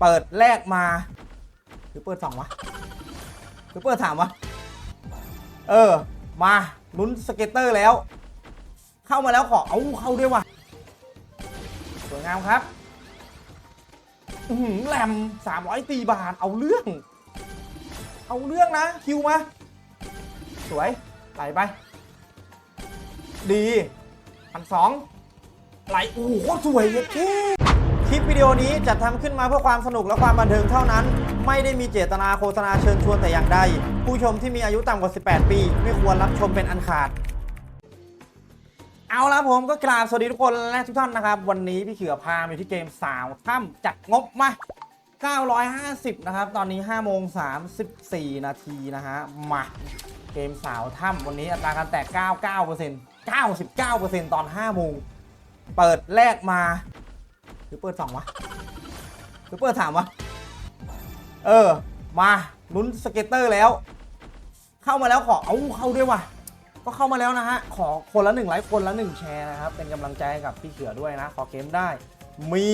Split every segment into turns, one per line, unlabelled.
เปิดแรกมา หรือเปิดสองวะ หรือเปิดสามวะ เออ มาลุ้นสเก็ตเตอร์แล้ว เข้ามาแล้วขอ เอาเข้าด้วยว่ะสวยงามครับหือแหลมสามร้อยตีบาท เอาเรื่อง เอาเรื่องนะ คิวมา สวย ไหลไป ดีพันสองไหล โอ้โหสวยเยเท่ คลิปวิดีโอนี้จัดทำขึ้นมาเพื่อความสนุกและความบันเทิงเท่านั้น ไม่ได้มีเจตนาโฆษณาเชิญชวนแต่อย่างใด ผู้ชมที่มีอายุต่ำกว่า 18 ปี ไม่ควรรับชมเป็นอันขาด เอาละผมก็กราบสวัสดีทุกคนและทุกท่านนะครับ วันนี้พี่เขือพามาอยู่ที่เกมสาวถ้ำจัดงบมา 950 นะครับ ตอนนี้5โมง34 นาทีนะฮะมาเกมสาวถ้ำวันนี้อัตราการแตก 99% 99%ตอน5โมงเปิดแรกมา หรือเปิด2วะหรือเปิด3วะ เออ มาลุ้นสเก็ตเตอร์แล้ว เข้ามาแล้วขอ เอาเข้าด้วยว่ะ ก็เข้ามาแล้วนะฮะ ขอคนละหนึ่งไลค์คนละหนึ่งแชร์นะครับ เป็นกำลังใจให้กับพี่เขือด้วยนะ ขอเกมได้ มี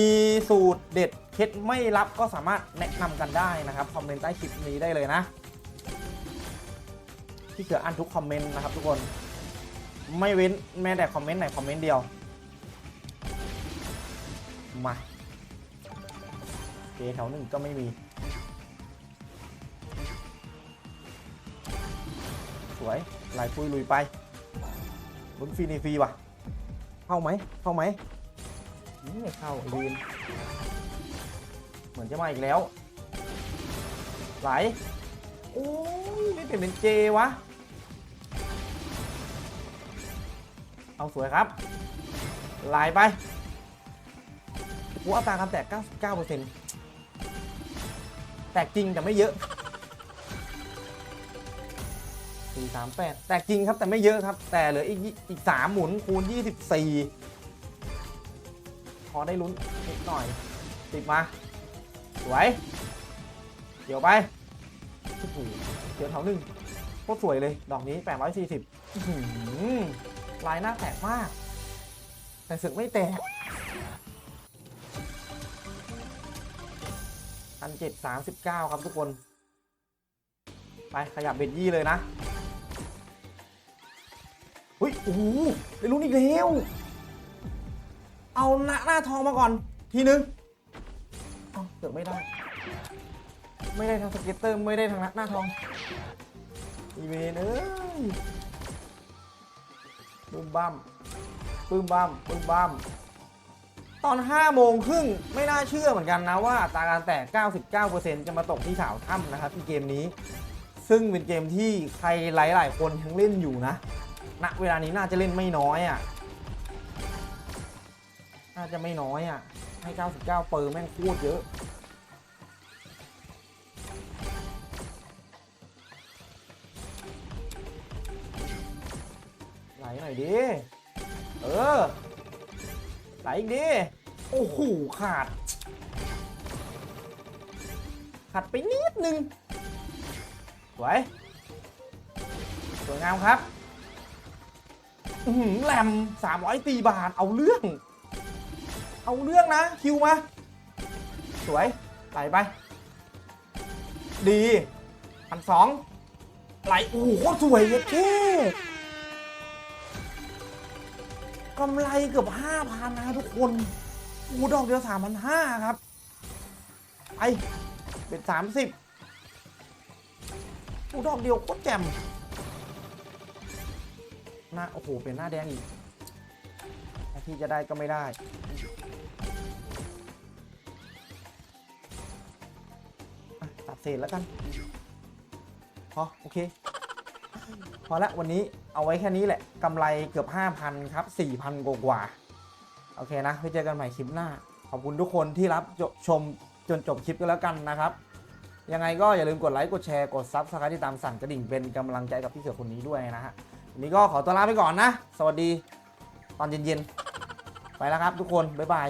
สูตรเด็ดเคล็ดไม่รับก็สามารถแนะนำกันได้นะครับ คอมเมนต์ใต้คลิปนี้ได้เลยนะ พี่เขืออ่านทุกคอมเมนต์นะครับทุกคน ไม่เว้นแม้แต่คอมเมนต์ไหนคอมเมนต์เดียว มาเกแถวหนึ่งก็ไม่มี สวยลายปุยลุยไปลุ้นฟรีในฟรีว่ะ เข้าไหม เข้าไหมอืมไม่เข้าดีนเหมือนจะมาอีกแล้ว ไหล โอ้ยไม่เปลี่ยนเป็นเจวะ เอาสวยครับ ไหลไป กูอัตราการแตก 99%แตกจริงแต่ไม่เยอะสี่สามแตกจริงครับแต่ไม่เยอะครับ แต่เหลืออีกอีกสามหมุนคูณยี่สิบสี่พอได้ลุ้นนิดหน่อย ติดมา สวย เดี๋ยวไปโอ้โหเดี๋ยวแถวหนึ่งโคตรสวยเลย ดอกนี้แปดร้อยสี่สิบลายหน้าแตกมาก แต่สึกไม่แตก พันเจ็ดสามสิบเก้าครับทุกคน ไปขยับเบ็ดยี่เลยนะเฮ้ย โอ้โหได้ลุ้นอีกแล้ว เอาหน้าหน้าทองมาก่อน ทีนึงเอาเกือบไม่ได้ ไม่ได้ทางสเก็ตเตอร์ ไม่ได้ทางหน้าทอง อีเวนเอ้ยบึ้มบั้มบึ้มบั้มบึ้มบั้ม ตอน 5 โมงครึ่งไม่น่าเชื่อเหมือนกันนะว่าอัตราการแตก 99%จะมาตกที่สาวถ้ำนะครับที่เกมนี้ ซึ่งเป็นเกมที่ใครหลายๆ คนยังเล่นอยู่นะณเวลานี้น่าจะเล่นไม่น้อยอะน่าจะไม่น้อยอะให้ 99 เปอร์แม่งโคตรเยอะไหลหน่อยดิ เออไหลอีกดิ โอ้โหขาด ขาดไปนิดนึงสวยสวยงามครับอื้อหือแหลม300ตีบาท เอาเรื่อง เอาเรื่องนะ คิวมา สวยไหลไป ดีพันสองไหลโอ้โหสวยเลยเท่กำไรเกือบห้าพันนะทุกคน อ้ดอกเดียวสามพันห้าครับไปเป็นสามสิบโอ้ดอกเดียวโคตรแจ่มหน้าโอ้โห เป็นหน้าแดงอีกที่จะได้ก็ไม่ได้ตัดเศษแล้วกันพอโอเค พอละวันนี้เอาไว้แค่นี้แหละกำไรเกือบ 5,000 ครับ 4,000 กว่ากว่า โอเคนะไว้เจอกันใหม่คลิปหน้า ขอบคุณทุกคนที่รับชมจนจบคลิปกันแล้วกันนะครับ ยังไงก็อย่าลืมกดไลค์กดแชร์กดซับสไครต์ที่ตามสั่นกระดิ่งเป็นกำลังใจกับพี่เสือคนนี้ด้วยนะฮะวันนี้ก็ขอตัวลาไปก่อนนะ สวัสดี ตอนเย็นๆ ไปแล้วครับทุกคน บ๊ายบาย